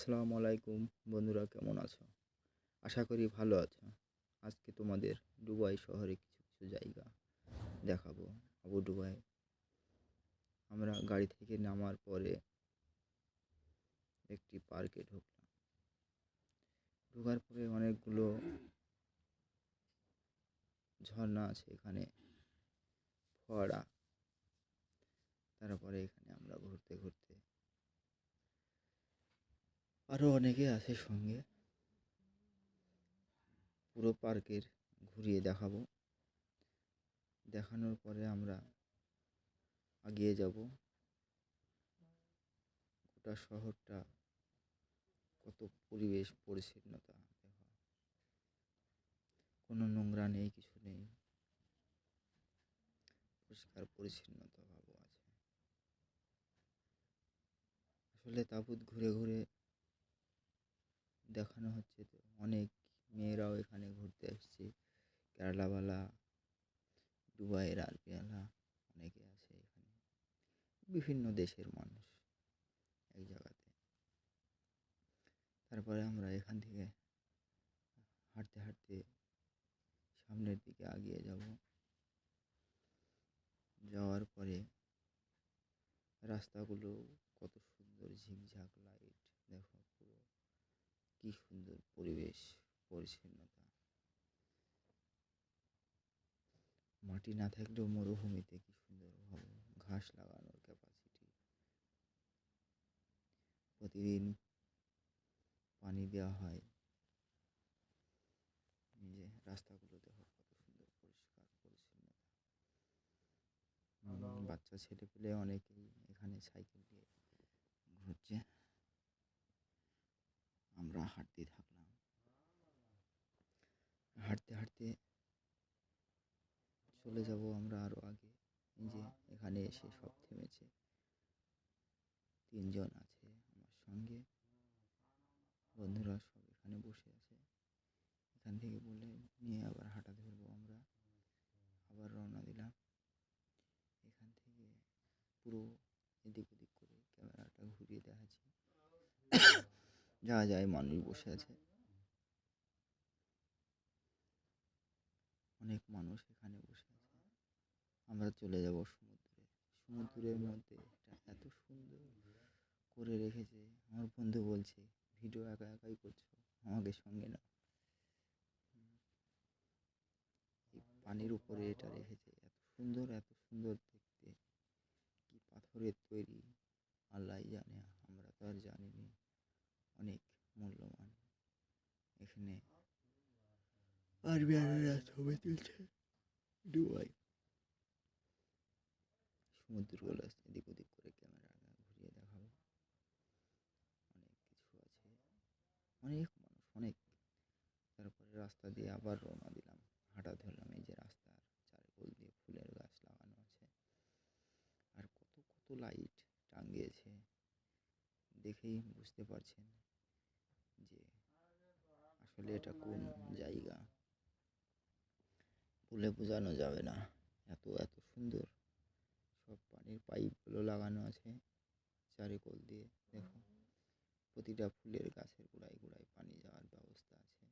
আসসালামু আলাইকুম। বন্ধুরা, কেমন আছো? আশা করি ভালো আছো। আজকে তোমাদের দুবাই শহরে কিছু কিছু জায়গা দেখাবো। Abu Dubai. আমরা গাড়ি থেকে নামার পরে একটি পার্কে ঢুকলাম। ঢোকার পরে অনেকগুলো ঝর্ণা আছে এখানে, ফোয়ারা। তারপরে এখানে আমরা ঘুরতে ঘুরতে আরও অনেকে আছে সঙ্গে। পুরো পার্কের ঘুরিয়ে দেখাবো। দেখানোর পরে আমরা এগিয়ে যাব। গোটা শহরটা কত পরিবেশ পরিচ্ছন্নতা। কোনো নোংরা নেই, কিছু নেই। পরিষ্কার পরিচ্ছন্নতা আছে। আসলে তাবুত ঘুরে ঘুরে দেখানো হচ্ছে তো অনেক মেয়েরাও এখানে ঘুরতে এসছে কেরালাওয়ালা দুবাইয়ের আরবিওয়ালা অনেকে আছে এখানে। বিভিন্ন দেশের মানুষ এই জায়গাতে। তারপরে আমরা এখান থেকে হাঁটতে হাঁটতে সামনের দিকে এগিয়ে যাব। যাওয়ার পরে রাস্তাগুলো কত সুন্দর ঝিকঝাক লাইট দেখো। কি সুন্দর পরিবেশ পরিচ্ছন্নতা। মাটি না থাকলেও মরুভূমিতে কি সুন্দরভাবে ঘাস লাগানোর ক্যাপাসিটি প্রতিদিন পানি দেওয়া হয়। যে রাস্তাগুলো দেখো কত সুন্দর পরিষ্কার পরিচ্ছন্নতা। বাচ্চা ছেলে পেলে অনেকেই এখানে সাইকেল দিয়ে ঘুরছে। আমরা হাঁটতে থাকলাম। হাঁটতে হাঁটতে চলে যাব আমরা আরও আগে। যে এখানে এসে সব থেমেছে। তিনজন আছে আমার সঙ্গে। বন্ধুরা সব এখানে বসে আছে। এখান থেকে বলে নিয়ে আবার হাঁটা ধরবো আমরা। আবার রওনা দিলাম। এখান থেকে পুরো এদিক ওদিক করে ক্যামেরাটা ঘুরিয়ে দেখাচ্ছি। যা যায়, মানুষ বসে আছে। অনেক মানুষ এখানে বসে আছে। আমরা চলে যাব সমুদ্রে। সমুদ্রের মধ্যে এত সুন্দর করে রেখেছে। আমার বন্ধু বলছে, ভিডিও একা একাই করছ, আমাকে সঙ্গে না পানির উপরে এটা রেখেছে। এত সুন্দর এত সুন্দর দেখতে। কি পাথরের তৈরি। আল্লাহ জানে আমরা তো আর জানিনি অনেক মূল্যবান এখানে আরবিয়ানরা ছবি তুলছে দুবাই সমুদ্রগুলো এদিক ওদিক করে ক্যামেরা ঘুরিয়ে দেখাবো অনেক কিছু আছে। অনেক মানুষ, অনেক। তারপরে রাস্তা দিয়ে আবার রওনা দিলাম। হাঁটা ধরলাম এই যে রাস্তার চারকোল দিয়ে ফুলের গাছ লাগানো আছে। আর কত কত লাইট টাঙ্গিয়েছে দেখেই বুঝতে পারছেন যে আসলে এটা কোন জায়গা। বলে বোঝানো যাবে না। এত এত সুন্দর। সব পানির পাইপগুলো লাগানো আছে চারিকোল দিয়ে। দেখো, প্রতিটা ফুলের গাছের গোড়ায় গোড়ায় পানি যাওয়ার ব্যবস্থা আছে।